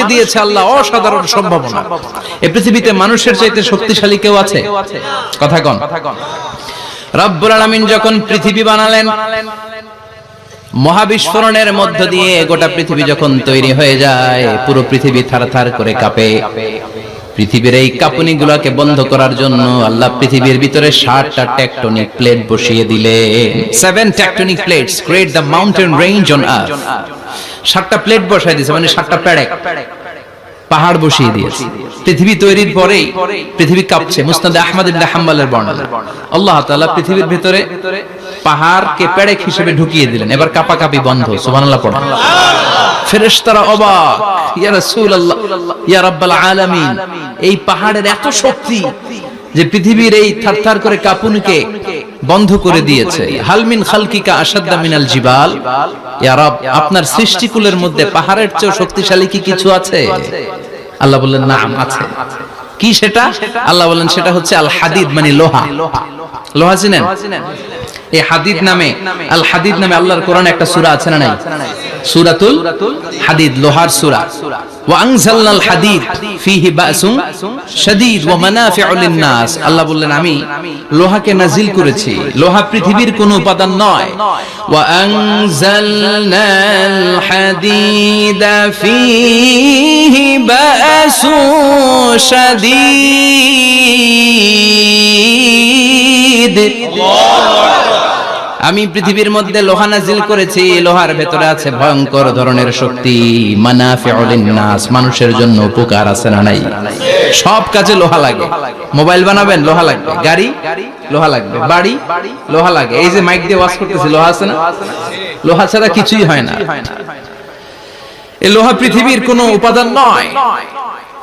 মানুষকে দিয়েছে আল্লাহ? অসাধারণ সম্ভাবনা। এই পৃথিবীতে মানুষের চাইতে শক্তিশালী কেউ আছে? কথা কন। রব্বুল আলামিন যখন পৃথিবী বানালেন, মহাবিস্ফোরণের মধ্য দিয়ে গোটা পৃথিবী যখন তৈরি হয়ে যায়, পুরো পৃথিবী থারথার করে কাঁপে। পৃথিবীর এই কাঁপুনি গুলাকে বন্ধ করার জন্য আল্লাহ পৃথিবীর ভিতরে ষাটটা টেকটনিক প্লেট বসিয়ে দিলে seven tectonic plates create the mountain range on earth সাতটা প্লেট বসাই দিয়েছে মানে সাতটা প্যাড়েক পাহাড় বসিয়ে দিয়েছে। পৃথিবী তৈরির পরেই পৃথিবী কাঁপছে। মুসনাদ আহমদ ইবনে হাম্বলের বর্ণনা। আল্লাহ তাআলা পৃথিবীর ভিতরে পাহাড়কে পেড়েক হিসেবে ঢুকিয়ে দিলেন। এবার কাপাকাপি বন্ধ, সুবহানাল্লাহ ফেরেশতারা অবাক, ইয়া রাসূলুল্লাহ, ইয়া রাব্বাল আলামিন, এই পাহাড়ের এত শক্তি যে পৃথিবীর এই থারথার করে কাপুনকে বন্ধ করে দিয়েছে। হালমিন খালকিকা আসাদ্দা মিনাল জিবাল। ইয়ারব আপনার সৃষ্টিকুলের মধ্যে পাহাড়ের চেয়ে শক্তিশালী কি কিছু আছে? আল্লাহ বললেন না আছে। কি সেটা? আল্লাহ বলেন সেটা হচ্ছে আল হাদিদ মানে লোহা। লোহা চিনেন? এই হাদিদ নামে আল হাদিদ নামে আল্লাহর কোরআনে একটা সূরা আছে না নাই? সূরাতুল হাদিদ লোহার সূরা। ওয়া আনজালনাল হাদিদ ফীহি বাসুন শাদীদ ওয়া মানাফিউ লিন-নাস। আল্লাহ বললেন আমি লোহাকে নাজিল করেছি। লোহা পৃথিবীর কোনো উপাদান নয়। ওয়া আনজালনাল হাদিদা ফীহি বাসুন শাদীদ। আমি পৃথিবীর মধ্যে লোহা নাজিল করেছি লোহার ভেতরে আছে ভয়ঙ্কর ধরনের শক্তি। নাস মানুষের জন্য উপকার আছে না নাই? সব কাজে লোহা লাগে। মোবাইল বানাবেন, লোহা লাগবে। গাড়ি, লোহা লাগবে। বাড়ি, লোহা লাগে। এই যে মাইক দিয়ে ওয়াজ করতেছি, লোহা আছে না? লোহা ছাড়া কিছুই হয় না। এই লোহা পৃথিবীর কোনো উপাদান নয়।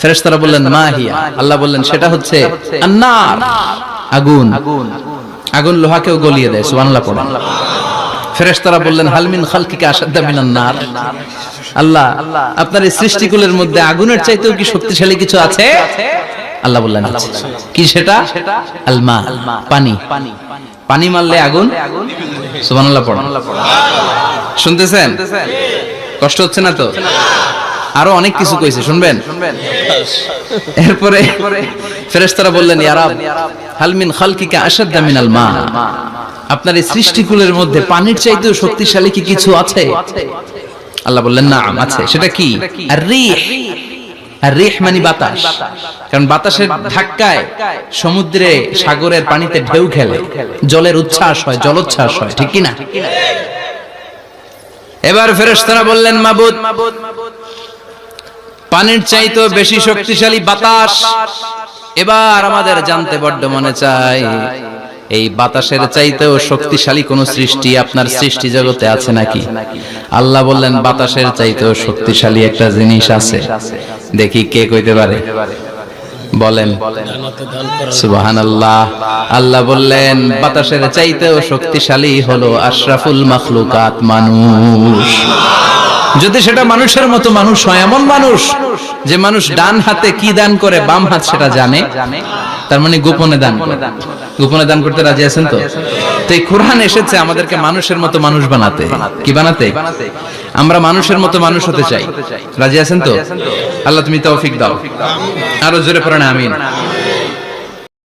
ফেরেশতারা বললেন মা হিয়া? আল্লাহ বললেন সেটা হচ্ছে আন্নার আগুন। আগুন। লোহাকেও গলিয়ে দেয় সুবহানাল্লাহ পড়েন ফেরেশতারা বললেন হালমিন খালকিকা আসাদ্দা মিনান নার? আল্লাহ আপনার এই সৃষ্টিকুলের মধ্যে আগুনের চাইতেও কি শক্তিশালী কিছু আছে? আল্লাহ বললেন আছে। কি সেটা? আলমা পানি। পানি মারলে আগুন? সুবহানাল্লাহ পড়েন শুনতেছেন? কষ্ট হচ্ছে না তো? আরও অনেক কিছু কইছে শুনবেন? এরপরে ফেরেশতারা বললেন ইয়া রাব হালমিন খালকিকা আসাদ্দা মিনাল মা? আপনার এই সৃষ্টিকুলের মধ্যে পানির চাইতেও শক্তিশালী কি কিছু আছে? আল্লাহ বললেন না আছে। সেটা কি? আর রিহ। আর রিহ। মানে বাতাস। কারণ বাতাসের ধাক্কায় সমুদ্রে সাগরের পানিতে ঢেউ খেলে। জলের উচ্ছ্বাস হয় জলোচ্ছ্বাস হয় ঠিক কি না এবার ফেরেশতারা বললেন মাবুদ পানির চাইতেও বেশি শক্তিশালী বাতাস। এবার আমাদের জানতে বড্ড মনে চাই এই বাতাসের চাইতেও শক্তিশালী কোন সৃষ্টি আপনার সৃষ্টি জগতে আছে নাকি? আল্লাহ বললেন বাতাসের চাইতেও শক্তিশালী একটা জিনিস আছে। দেখি কে কইতে পারে। বলেন। সুবাহান আল্লাহ আল্লাহ বললেন বাতাসের চাইতেও শক্তিশালী হলো আশরাফুল মাখলুকাত মানুষ। যদি সেটা মানুষের মতো মানুষ হয়, এমন মানুষ যে মানুষ ডান হাতে কি দান করে, বাম হাত সেটা জানে, তার মানে গোপনে দান গোপনে দান করতে রাজি আছেন তো? তো এই কোরআন এসেছে আমাদেরকে মানুষের মতো মানুষ বানাতে। কি বানাতে? আমরা মানুষের মতো মানুষ হতে চাই। রাজি আছেন তো? আল্লাহ তুমি তৌফিক দাও। আরও জোরে পড়েন আমিন।